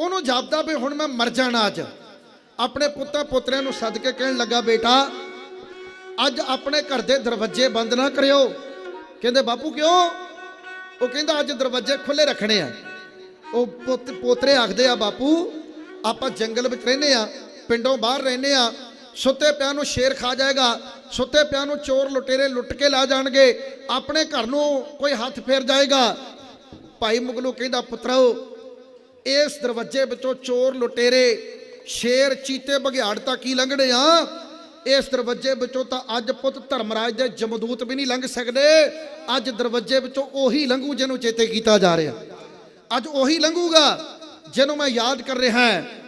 ਉਹਨੂੰ ਜਾਪਦਾ ਵੀ ਹੁਣ ਮੈਂ ਮਰ ਜਾਣਾ ਅੱਜ। ਆਪਣੇ ਪੁੱਤਾਂ ਪੋਤਰਿਆਂ ਨੂੰ ਸੱਦ ਕੇ ਕਹਿਣ ਲੱਗਾ, ਬੇਟਾ, ਅੱਜ ਆਪਣੇ ਘਰ ਦੇ ਦਰਵਾਜ਼ੇ ਬੰਦ ਨਾ ਕਰਿਓ। ਕਹਿੰਦੇ, ਬਾਪੂ ਕਿਉਂ? ਉਹ ਕਹਿੰਦਾ, ਅੱਜ ਦਰਵਾਜ਼ੇ ਖੁੱਲੇ ਰੱਖਣੇ ਆ। ਉਹ ਪੁੱਤ ਪੋਤਰੇ ਆਖਦੇ ਆ, ਬਾਪੂ, ਆਪਾਂ ਜੰਗਲ ਵਿੱਚ ਰਹਿੰਦੇ ਆ। ਪਿੰਡੋਂ ਬਾਹਰ ਰਹਿੰਦੇ ਆ ਸੁੱਤੇ ਪਿਆ ਨੂੰ ਸ਼ੇਰ ਖਾ ਜਾਏਗਾ, ਸੁੱਤੇ ਪਿਆਂ ਨੂੰ ਚੋਰ ਲੁਟੇਰੇ ਲੁੱਟ ਕੇ ਲਾ ਜਾਣਗੇ, ਆਪਣੇ ਘਰ ਨੂੰ ਕੋਈ ਹੱਥ ਫੇਰ ਜਾਏਗਾ। ਭਾਈ ਮੁਗਲੂ ਕਹਿੰਦਾ, ਪੁੱਤਰੋ, ਇਸ ਦਰਵਾਜ਼ੇ ਵਿੱਚੋਂ ਚੋਰ ਲੁਟੇਰੇ, ਸ਼ੇਰ ਚੀਤੇ ਬਘਿਆੜ ਤਾਂ ਕੀ ਲੰਘਣੇ ਆ? ਇਸ ਦਰਵਾਜ਼ੇ ਵਿੱਚੋਂ ਤਾਂ ਅੱਜ ਪੁੱਤ ਧਰਮਰਾਜ ਦੇ ਜਮਦੂਤ ਵੀ ਨਹੀਂ ਲੰਘ ਸਕਦੇ। ਅੱਜ ਦਰਵਾਜ਼ੇ ਵਿੱਚੋਂ ਉਹੀ ਲੰਘੂ ਜਿਹਨੂੰ ਚੇਤੇ ਕੀਤਾ ਜਾ ਰਿਹਾ। ਅੱਜ ਉਹੀ ਲੰਘੂਗਾ ਜਿਹਨੂੰ ਮੈਂ ਯਾਦ ਕਰ ਰਿਹਾ ਹਾਂ।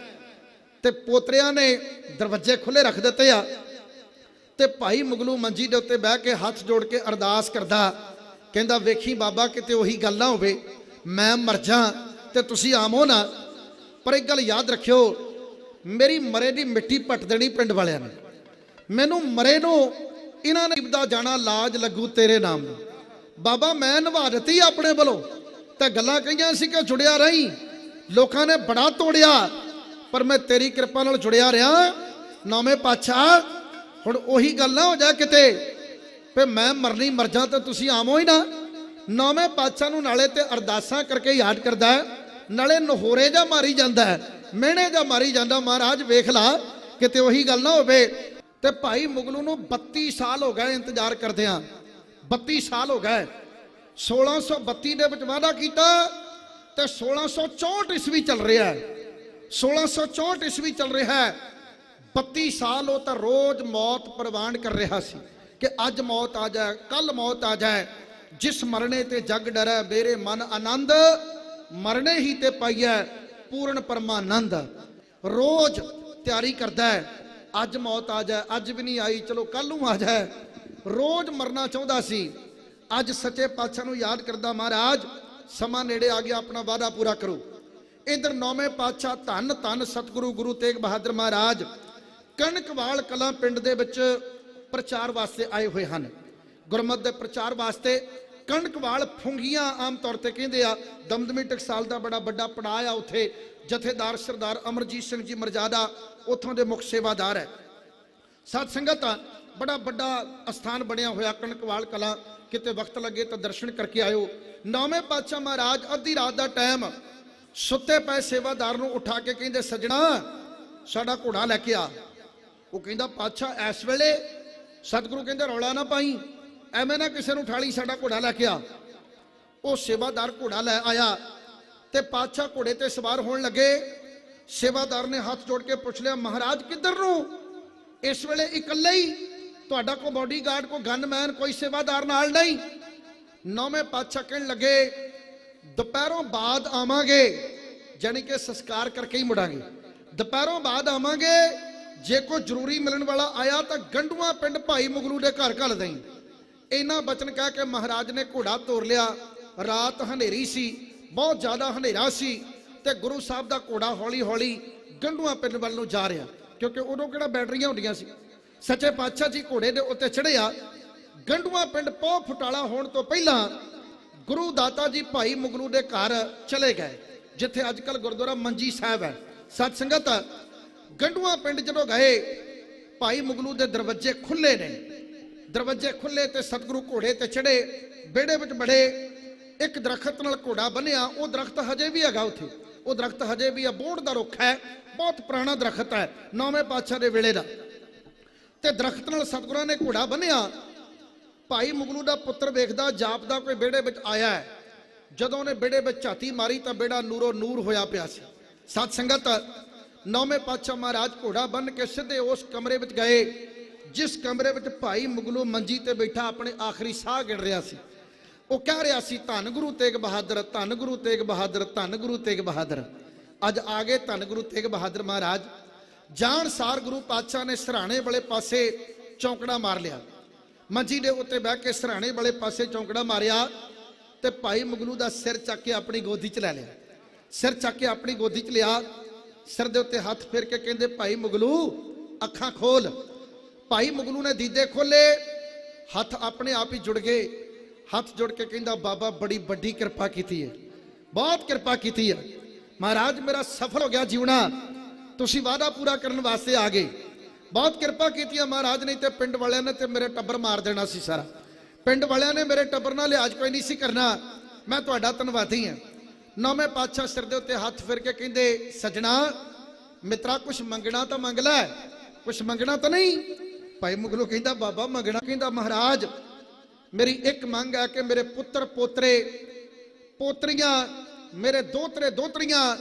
ਤੇ ਪੋਤਰਿਆਂ ਨੇ ਦਰਵਾਜ਼ੇ ਖੁੱਲੇ ਰੱਖ ਦਿੱਤੇ ਆ ਤੇ ਭਾਈ ਮੁਗਲੂ ਮੰਜੀ ਦੇ ਉੱਤੇ ਬਹਿ ਕੇ ਹੱਥ ਜੋੜ ਕੇ ਅਰਦਾਸ ਕਰਦਾ, ਕਹਿੰਦਾ, ਵੇਖੀ ਬਾਬਾ, ਕਿਤੇ ਉਹੀ ਗੱਲ ਨਾ ਹੋਵੇ। ਮੈਂ ਮਰ ਜਾ ਤੇ ਤੁਸੀਂ ਆਮੋ ਨਾ। ਪਰ ਇੱਕ ਗੱਲ ਯਾਦ ਰੱਖਿਓ, ਮੇਰੀ ਮਰੇ ਦੀ ਮਿੱਟੀ ਪੱਟ ਦੇਣੀ ਪਿੰਡ ਵਾਲਿਆਂ ਨੇ। ਮੈਨੂੰ ਮਰੇ ਨੂੰ ਇਹਨਾਂ ਨੇ ਦਾ ਜਾਣਾ, ਲਾਜ ਲੱਗੂ ਤੇਰੇ ਨਾਮ ਨੂੰ। ਬਾਬਾ, ਮੈਂ ਨਿਭਾ ਦਿੱਤੀ ਆਪਣੇ ਵੱਲੋਂ। ਤਾਂ ਗੱਲਾਂ ਕਹੀਆਂ ਸੀ ਕਿ ਜੁੜਿਆ ਰਹੀ। ਲੋਕਾਂ ਨੇ ਬੜਾ ਤੋੜਿਆ। ਪਰ ਮੈਂ ਤੇਰੀ ਕਿਰਪਾ ਨਾਲ ਜੁੜਿਆ ਰਿਹਾ। ਨੌਵੇਂ ਪਾਤਸ਼ਾਹ, ਹੁਣ ਉਹੀ ਗੱਲ ਨਾ ਹੋ ਜਾ ਕਿਤੇ। ਵੀ ਮੈਂ ਮਰਨੀ ਮਰ ਜਾ ਤਾਂ ਤੁਸੀਂ ਆਵੋ ਹੀ ਨਾ। ਨੌਵੇਂ ਪਾਤਸ਼ਾਹ ਨੂੰ ਨਾਲੇ ਤੇ ਅਰਦਾਸਾਂ ਕਰਕੇ ਯਾਦ ਕਰਦਾ ਨਾਲੇ ਨਹੋਰੇ ਜਾਂ ਮਾਰੀ ਜਾਂਦਾ ਹੈ, ਮਿਹਣੇ ਜਾਂ ਮਾਰੀ ਜਾਂਦਾ, ਮਹਾਰਾਜ ਵੇਖ ਲਾ, ਕਿਤੇ ਉਹੀ ਗੱਲ ਨਾ ਹੋਵੇ। ਤੇ ਭਾਈ ਮੁਗਲੂ ਨੂੰ 32 ਸਾਲ ਹੋ ਗਏ ਇੰਤਜ਼ਾਰ ਕਰਦਿਆਂ। 32 ਸਾਲ ਹੋ ਗਏ। 1632 ਦੇ ਵਿੱਚ ਵਾਅਦਾ ਕੀਤਾ ਤੇ 1664 ਈਸਵੀ ਚੱਲ ਰਿਹਾ ਹੈ। 1664 ਈਸਵੀ ਚੱਲ ਰਿਹਾ ਹੈ। 32 ਸਾਲ ਉਹ ਤਾਂ ਰੋਜ਼ ਮੌਤ ਪ੍ਰਵਾਨ ਕਰ ਰਿਹਾ ਸੀ ਕਿ ਅੱਜ ਮੌਤ ਆ ਜਾਏ ਕੱਲ ਮੌਤ ਆ ਜਾਏ। ਜਿਸ ਮਰਨੇ ਤੇ ਜਗ ਡਰੈ, ਮੇਰੇ ਮਨ ਆਨੰਦ ਮਰਨੇ ਹੀ ਤੇ ਪਾਈਐ ਪੂਰਨ ਪਰਮਾਨੰਦ। ਰੋਜ਼ ਤਿਆਰੀ ਕਰਦਾ ਹੈ, ਅੱਜ ਮੌਤ ਆ ਜਾਏ, ਅੱਜ ਵੀ ਨਹੀਂ ਆਈ, ਚਲੋ ਕੱਲ ਨੂੰ ਆ ਜਾਏ। ਰੋਜ਼ ਮਰਨਾ ਚਾਹੁੰਦਾ ਸੀ। ਅੱਜ ਸੱਚੇ ਪਾਤਸ਼ਾਹ ਨੂੰ ਯਾਦ ਕਰਦਾ ਮਹਾਰਾਜ, ਸਮਾਂ ਨੇੜੇ ਆ ਗਿਆ, ਆਪਣਾ ਵਾਅਦਾ ਪੂਰਾ ਕਰੋ। ਇਧਰ ਨੌਵੇਂ ਪਾਤਸ਼ਾਹ ਧੰਨ ਧੰਨ ਸਤਿਗੁਰੂ ਗੁਰੂ ਤੇਗ ਬਹਾਦਰ ਮਹਾਰਾਜ ਕਣਕਵਾਲ ਕਲਾਂ ਪਿੰਡ ਦੇ ਵਿੱਚ ਪ੍ਰਚਾਰ ਵਾਸਤੇ ਆਏ ਹੋਏ ਹਨ। ਗੁਰਮਤਿ ਦੇ ਪ੍ਰਚਾਰ ਵਾਸਤੇ ਕਣਕਵਾਲ ਫੁੰਗੀਆਂ ਆਮ ਤੌਰ ਤੇ ਕਹਿੰਦੇ ਆ, ਦਮਦਮੀ ਟਕਸਾਲ ਦਾ ਬੜਾ ਵੱਡਾ ਪੜਾਅ ਆ ਉੱਥੇ। ਜਥੇਦਾਰ ਸਰਦਾਰ ਅਮਰਜੀਤ ਸਿੰਘ ਜੀ ਮਰਜ਼ਾਦਾ ਉੱਥੋਂ ਦੇ ਮੁੱਖ ਸੇਵਾਦਾਰ ਹੈ। ਸਤ ਸੰਗਤ ਬੜਾ ਵੱਡਾ ਅਸਥਾਨ ਬਣਿਆ ਹੋਇਆ ਕਣਕਵਾਲ ਕਲਾਂ। ਕਿਤੇ ਵਕਤ ਲੱਗੇ ਤਾਂ ਦਰਸ਼ਨ ਕਰਕੇ ਆਇਓ। ਨੌਵੇਂ ਪਾਤਸ਼ਾਹ ਮਹਾਰਾਜ, ਅੱਧੀ ਰਾਤ ਦਾ ਟਾਈਮ ਸੁੱਤੇ ਪਏ ਸੇਵਾਦਾਰ ਨੂੰ ਉਠਾ ਕੇ ਕਹਿੰਦੇ, ਸੱਜਣਾ, ਸਾਡਾ ਘੋੜਾ ਲੈ ਕੇ ਆ। ਉਹ ਕਹਿੰਦਾ, ਪਾਤਸ਼ਾਹ, ਇਸ ਵੇਲੇ ਸਤਿਗੁਰੂ ਕਹਿੰਦੇ, ਰੌਲਾ ਨਾ ਪਾਈ। ਐਵੇਂ ਨਾ ਕਿਸੇ ਨੂੰ ਠਾਲੀ, ਸਾਡਾ ਘੋੜਾ ਲੈ ਕੇ ਆ। ਉਹ ਸੇਵਾਦਾਰ ਘੋੜਾ ਲੈ ਆਇਆ ਤੇ ਪਾਤਸ਼ਾਹ ਘੋੜੇ ਤੇ ਸਵਾਰ ਹੋਣ ਲੱਗੇ। ਸੇਵਾਦਾਰ ਨੇ ਹੱਥ ਜੋੜ ਕੇ ਪੁੱਛ ਲਿਆ, ਮਹਾਰਾਜ, ਕਿੱਧਰ ਨੂੰ? ਇਸ ਵੇਲੇ ਇਕੱਲੇ ਹੀ? ਤੁਹਾਡਾ ਕੋਈ ਬਾਡੀਗਾਰਡ ਕੋਈ ਗਨਮੈਨ ਕੋਈ ਸੇਵਾਦਾਰ ਨਾਲ ਨਹੀਂ? ਨੌਵੇਂ ਪਾਤਸ਼ਾਹ ਕਹਿਣ ਲੱਗੇ ਦੁਪਹਿਰੋਂ ਬਾਅਦ ਆਵਾਂਗੇ, ਜਾਣੀ ਕਿ ਸੰਸਕਾਰ ਕਰਕੇ ਹੀ ਮੁੜਾਂਗੇ। ਦੁਪਹਿਰੋਂ ਬਾਅਦ ਆਵਾਂਗੇ, ਜੇ ਕੋਈ ਜ਼ਰੂਰੀ ਮਿਲਣ ਵਾਲਾ ਆਇਆ ਤਾਂ ਗੰਡੂਆਂ ਪਿੰਡ ਭਾਈ ਮੁਗਲੂ ਦੇ ਘਰ ਘੱਲ ਦੇਈ। ਇਹਨਾਂ ਬਚਨ ਕਹਿ ਕੇ ਮਹਾਰਾਜ ਨੇ ਘੋੜਾ ਤੋਰ ਲਿਆ। ਰਾਤ ਹਨੇਰੀ ਸੀ, ਬਹੁਤ ਜ਼ਿਆਦਾ ਹਨੇਰਾ ਸੀ ਤੇ ਗੁਰੂ ਸਾਹਿਬ ਦਾ ਘੋੜਾ ਹੌਲੀ ਹੌਲੀ ਗੰਡੂਆਂ ਪਿੰਡ ਵੱਲ ਨੂੰ ਜਾ ਰਿਹਾ, ਕਿਉਂਕਿ ਉਦੋਂ ਕਿਹੜਾ ਬੈਟਰੀਆਂ ਹੁੰਦੀਆਂ ਸੀ। ਸੱਚੇ ਪਾਤਸ਼ਾਹ ਜੀ ਘੋੜੇ ਦੇ ਉੱਤੇ ਚੜਿਆ ਗੰਡੂਆਂ ਪਿੰਡ ਪੋ ਫਟਾਲਾ ਹੋਣ ਤੋਂ ਪਹਿਲਾਂ ਗੁਰੂ ਦਾਤਾ ਜੀ ਭਾਈ ਮੁਗਲੂ ਦੇ ਘਰ ਚਲੇ ਗਏ, ਜਿੱਥੇ ਅੱਜ ਕੱਲ ਗੁਰਦੁਆਰਾ ਮੰਜੀ ਸਾਹਿਬ ਹੈ। ਸਤ ਸੰਗਤ ਗੰਡੂਆਂ ਪਿੰਡ ਜਦੋਂ ਗਏ, ਭਾਈ ਮੁਗਲੂ ਦੇ ਦਰਵਾਜ਼ੇ ਖੁੱਲੇ ਨੇ। ਦਰਵਾਜ਼ੇ ਖੁੱਲੇ ਤੇ ਸਤਿਗੁਰੂ ਘੋੜੇ ਤੇ ਚੜੇ ਵਿਹੜੇ ਵਿੱਚ ਬੜੇ, ਇੱਕ ਦਰਖਤ ਨਾਲ ਘੋੜਾ ਬੰਨਿਆ, ਉਹ ਦਰਖਤ ਹਜੇ ਵੀ ਹੈਗਾ ਉੱਥੇ। ਉਹ ਦਰਖਤ ਹਜੇ ਵੀ ਆ ਬੋੜ ਦਾ ਰੁੱਖ ਹੈ, ਬਹੁਤ ਪੁਰਾਣਾ ਦਰਖਤ ਹੈ, ਨੌਵੇਂ ਪਾਤਸ਼ਾਹ ਦੇ ਵੇਲੇ ਦਾ। ਤੇ ਦਰਖਤ ਨਾਲ ਸਤਿਗੁਰਾਂ ਨੇ ਘੋੜਾ ਬੰਨਿਆ ਭਾਈ ਮੁਗਲੂ ਦਾ ਪੁੱਤਰ ਵੇਖਦਾ ਜਾਪਦਾ ਕੋਈ ਵਿਹੜੇ ਵਿੱਚ ਆਇਆ ਹੈ। ਜਦੋਂ ਉਹਨੇ ਵਿਹੜੇ ਵਿੱਚ ਝਾਤੀ ਮਾਰੀ ਤਾਂ ਬੇੜਾ ਨੂਰੋ ਨੂਰ ਹੋਇਆ ਪਿਆ ਸੀ। ਸਤ ਸੰਗਤ ਨੌਵੇਂ ਪਾਤਸ਼ਾਹ ਮਹਾਰਾਜ ਘੋੜਾ ਬੰਨ ਕੇ ਸਿੱਧੇ ਉਸ ਕਮਰੇ ਵਿੱਚ ਗਏ, ਜਿਸ ਕਮਰੇ ਵਿੱਚ ਭਾਈ ਮੁਗਲੂ ਮੰਜੀ ਤੇ ਬੈਠਾ ਆਪਣੇ ਆਖਰੀ ਸਾਹ ਗਿਣ ਰਿਹਾ ਸੀ। ਉਹ ਕਹਿ ਰਿਹਾ ਸੀ, ਧੰਨ ਗੁਰੂ ਤੇਗ ਬਹਾਦਰ, ਧੰਨ ਗੁਰੂ ਤੇਗ ਬਹਾਦਰ, ਧੰਨ ਗੁਰੂ ਤੇਗ ਬਹਾਦਰ। ਅੱਜ ਆ ਗਏ ਧੰਨ ਗੁਰੂ ਤੇਗ ਬਹਾਦਰ ਮਹਾਰਾਜ। ਜਾਣ ਸਾਰ ਗੁਰੂ ਪਾਤਸ਼ਾਹ ਨੇ ਸਰਾਣੇ ਵਾਲੇ ਪਾਸੇ ਚੌਂਕੜਾ ਮਾਰ ਲਿਆ। ਮੰਜੀ ਦੇ ਉੱਤੇ ਬਹਿ ਕੇ ਸਰਾਣੇ ਵਾਲੇ ਪਾਸੇ ਚੌਂਕੜਾ ਮਾਰਿਆ ਤੇ ਭਾਈ ਮੁਗਲੂ ਦਾ ਸਿਰ ਚੱਕ ਕੇ ਆਪਣੀ ਗੋਦੀ 'ਚ ਲੈ ਲਿਆ। ਸਿਰ ਚੱਕ ਕੇ ਆਪਣੀ ਗੋਦੀ 'ਚ ਲਿਆ। ਸਿਰ ਦੇ ਉੱਤੇ ਹੱਥ ਫੇਰ ਕੇ ਕਹਿੰਦੇ, ਭਾਈ ਮੁਗਲੂ, ਅੱਖਾਂ ਖੋਲ। ਭਾਈ ਮੁਗਲੂ ਨੇ ਦੀਦੇ ਖੋਲੇ। ਹੱਥ ਆਪਣੇ ਆਪ ਹੀ ਜੁੜ ਗਏ। ਹੱਥ ਜੁੜ ਕੇ ਕਹਿੰਦਾ, ਬਾਬਾ, ਬੜੀ ਵੱਡੀ ਕਿਰਪਾ ਕੀਤੀ ਹੈ ਬਹੁਤ ਕਿਰਪਾ ਕੀਤੀ ਹੈ ਮਹਾਰਾਜ, ਮੇਰਾ ਸਫਲ ਹੋ ਗਿਆ ਜੀਵਣਾ ਤੁਸੀਂ ਵਾਅਦਾ ਪੂਰਾ ਕਰਨ ਵਾਸਤੇ ਆ ਗਏ। ਬਹੁਤ ਕਿਰਪਾ ਕੀਤੀ ਹੈ ਮਹਾਰਾਜ ਨੇ ਤੇ ਪਿੰਡ ਵਾਲਿਆਂ ਨੇ ਤੇ ਮੇਰੇ ਟੱਬਰ ਮਾਰ ਦੇਣਾ ਸੀ ਸਾਰਾ। ਪਿੰਡ ਵਾਲਿਆਂ ਨੇ ਮੇਰੇ ਟੱਬਰ ਨਾਲ ਲਿਹਾਜ਼ ਕੋਈ ਨਹੀਂ ਸੀ ਕਰਨਾ। ਮੈਂ ਤੁਹਾਡਾ ਧੰਨਵਾਦੀ ਹਾਂ। ਨੌਵੇਂ ਪਾਤਸ਼ਾਹ ਸਿਰ ਦੇ ਉੱਤੇ ਹੱਥ ਫਿਰ ਕੇ ਕਹਿੰਦੇ, ਸਜਣਾ, ਮਿੱਤਰਾ, ਕੁਛ ਮੰਗਣਾ ਤਾਂ ਮੰਗ ਲੈ। ਕੁਛ ਮੰਗਣਾ ਤਾਂ ਨਹੀਂ। ਭਾਈ ਮੁਗਲੂ ਕਹਿੰਦਾ, ਬਾਬਾ, ਮੰਗਣਾ ਕਹਿੰਦਾ, ਮਹਾਰਾਜ, ਮੇਰੀ ਇੱਕ ਮੰਗ ਹੈ ਕਿ ਮੇਰੇ ਪੁੱਤਰ, ਪੋਤਰੇ, ਪੋਤਰੀਆਂ, ਮੇਰੇ ਦੋਤਰੇ, ਦੋਤਰੀਆਂ,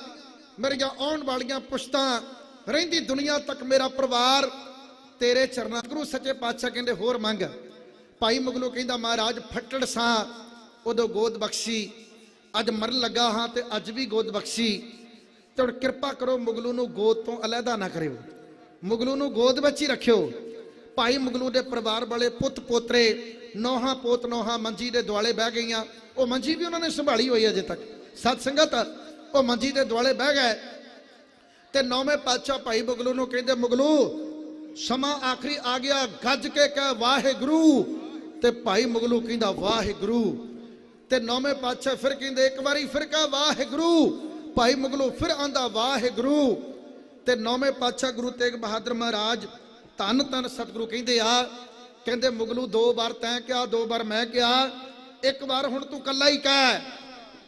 ਮੇਰੀਆਂ ਆਉਣ ਵਾਲੀਆਂ ਪੁਸ਼ਤਾਂ ਰਹਿੰਦੀ ਦੁਨੀਆ ਤੱਕ ਮੇਰਾ ਪਰਿਵਾਰ ਤੇਰੇ ਚਰਨਾਂ ਗੁਰੂ ਸੱਚੇ ਪਾਤਸ਼ਾਹ ਕਹਿੰਦੇ, ਹੋਰ ਮੰਗ। ਭਾਈ ਮੁਗਲੂ ਕਹਿੰਦਾ, ਮਹਾਰਾਜ, ਫੱਟੜ ਸਾਂ, ਉਦੋਂ ਗੋਦ ਬਖਸ਼ੀ। ਅੱਜ ਮਰਨ ਲੱਗਾ ਹਾਂ ਤੇ ਅੱਜ ਵੀ ਗੋਦ ਬਖਸ਼ੀ। ਤੇ ਹੁਣ ਕਿਰਪਾ ਕਰੋ ਮੁਗਲੂ ਨੂੰ ਗੋਦ ਤੋਂ ਅਲੱਗਾ ਨਾ ਕਰਿਓ। ਮੁਗਲੂ ਨੂੰ ਗੋਦ ਵਿੱਚ ਹੀ ਰੱਖਿਓ। ਭਾਈ ਮੁਗਲੂ ਦੇ ਪਰਿਵਾਰ ਵਾਲੇ ਪੁੱਤ ਪੋਤਰੇ, ਨੋਹਾਂ ਪੋਤ ਨੋਹਾਂ ਮੰਜੀ ਦੇ ਦੁਆਲੇ ਬਹਿ ਗਈਆਂ। ਉਹ ਮੰਜੀ ਵੀ ਉਹਨਾਂ ਨੇ ਸੰਭਾਲੀ ਹੋਈ ਅਜੇ ਤੱਕ। ਸਤ ਸੰਗਤ, ਉਹ ਮੰਜੀ ਦੇ ਦੁਆਲੇ ਬਹਿ ਗਏ। ਤੇ ਨੌਵੇਂ ਪਾਤਸ਼ਾਹ ਭਾਈ ਮੁਗਲੂ ਨੂੰ ਕਹਿੰਦੇ, ਮੁਗਲੂ, ਸਮਾਂ ਆਖਰੀ ਆ ਗਿਆ, ਗੱਜ ਕੇ ਕਹਿ ਵਾਹਿਗੁਰੂ। ਤੇ ਭਾਈ ਮੁਗਲੂ ਕਹਿੰਦਾ, ਵਾਹਿਗੁਰੂ। ਤੇ ਨੌਵੇਂ ਪਾਤਸ਼ਾਹ ਫਿਰ ਕਹਿੰਦੇ, ਇੱਕ ਵਾਰੀ ਫਿਰ ਕਹ ਵਾਹਿਗੁਰੂ। ਭਾਈ ਮੁਗਲੂ ਫਿਰ ਆਂਦਾ, ਵਾਹਿਗੁਰੂ। ਤੇ ਨੌਵੇਂ ਪਾਤਸ਼ਾਹ ਗੁਰੂ ਤੇਗ ਬਹਾਦਰ ਮਹਾਰਾਜ ਧੰਨ ਧੰਨ ਸਤਿਗੁਰੂ ਕਹਿੰਦੇ ਆ, ਕਹਿੰਦੇ, ਮੁਗਲੂ, ਦੋ ਵਾਰ ਤੈਂ ਕਿਹਾ, ਦੋ ਵਾਰ ਮੈਂ ਕਿਹਾ, ਇੱਕ ਵਾਰ ਹੁਣ ਤੂੰ ਕੱਲਾ ਹੀ ਕਹਿ।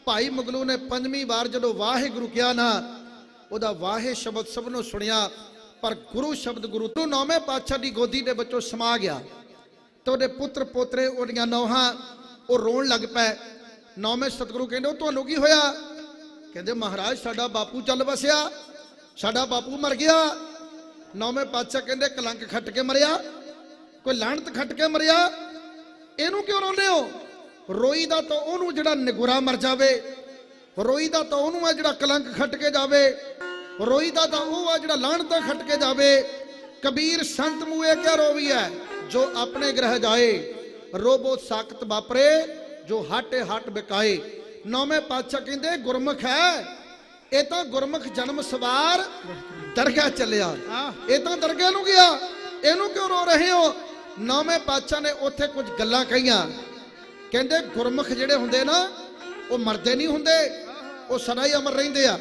ਭਾਈ ਮੁਗਲੂ ਨੇ ਪੰਜਵੀਂ ਵਾਰ ਜਦੋਂ ਵਾਹਿਗੁਰੂ ਕਿਹਾ ਨਾ ਉਹਦਾ ਵਾਹਿ ਸ਼ਬਦ ਸਭ ਨੂੰ ਸੁਣਿਆ, ਪਰ ਗੁਰੂ ਸ਼ਬਦ ਗੁਰੂ ਤੋਂ ਨੌਵੇਂ ਪਾਤਸ਼ਾਹ ਦੀ ਗੋਦੀ ਦੇ ਵਿੱਚੋਂ ਸਮਾ ਗਿਆ। ਤੇ ਉਹਦੇ ਪੁੱਤਰ ਪੋਤਰੇ ਉਹਦੀਆਂ ਨੌਹਾਂ, ਉਹ ਰੋਣ ਲੱਗ ਪਏ। ਨੌਵੇਂ ਸਤਿਗੁਰੂ ਕਹਿੰਦੇ, ਉਹ ਤੁਹਾਨੂੰ ਕੀ ਹੋਇਆ? ਕਹਿੰਦੇ, ਮਹਾਰਾਜ, ਸਾਡਾ ਬਾਪੂ ਚੱਲ ਵਸਿਆ, ਸਾਡਾ ਬਾਪੂ ਮਰ ਗਿਆ। ਨੌਵੇਂ ਪਾਤਸ਼ਾਹ ਕਹਿੰਦੇ, ਕਲੰਕ ਖੱਟ ਕੇ ਮਰਿਆ, ਕੋਈ ਲਾਹਣਤ ਖੱਟ ਕੇ ਮਰਿਆ, ਇਹਨੂੰ ਕਿਉਂ ਰੋਂਦੇ ਹੋ? ਰੋਈ ਦਾ ਤਾਂ ਉਹਨੂੰ ਜਿਹੜਾ ਨਿਗੁਰਾ ਮਰ ਜਾਵੇ ਰੋਈ ਦਾ ਤਾਂ ਉਹਨੂੰ ਆ ਜਿਹੜਾ ਕਲੰਕ ਖੱਟ ਕੇ ਜਾਵੇ, ਰੋਈ ਦਾ ਤਾਂ ਉਹ ਆ ਜਿਹੜਾ ਲਾਹਣਤ ਖੱਟ ਕੇ ਜਾਵੇ। ਕਬੀਰ ਸੰਤ ਮੂਏ ਕਿਆ ਰੋਵੀਐ ਜੋ ਆਪਣੇ ਗ੍ਰਹਿ ਜਾਏ ਰੋਬੋ ਸਾਖਤ ਵਾਪਰੇ, ਜੋ ਹਾਟੇ ਹੱਟ ਬਿਕਾਏ। ਨੌਵੇਂ ਪਾਤਸ਼ਾਹ ਕਹਿੰਦੇ, ਗੁਰਮੁਖ ਹੈ ਇਹ ਤਾਂ ਗੁਰਮੁਖ ਜਨਮ ਸਵਾਰ ਦਰਗਾਹ ਚੱਲਿਆ। ਇਹ ਤਾਂ ਦਰਗਾਹ ਨੂੰ ਗਿਆ, ਇਹਨੂੰ ਕਿਉਂ ਰੋ ਰਹੇ ਹੋ? ਨੌਵੇਂ ਪਾਤਸ਼ਾਹ ਨੇ ਉੱਥੇ ਕੁਝ ਗੱਲਾਂ ਕਹੀਆਂ। ਕਹਿੰਦੇ, ਗੁਰਮੁਖ ਜਿਹੜੇ ਹੁੰਦੇ ਨਾ, ਉਹ ਮਰਦੇ ਨਹੀਂ ਹੁੰਦੇ। ਉਹ ਸਦਾ ਹੀ ਅਮਰ ਰਹਿੰਦੇ ਆ।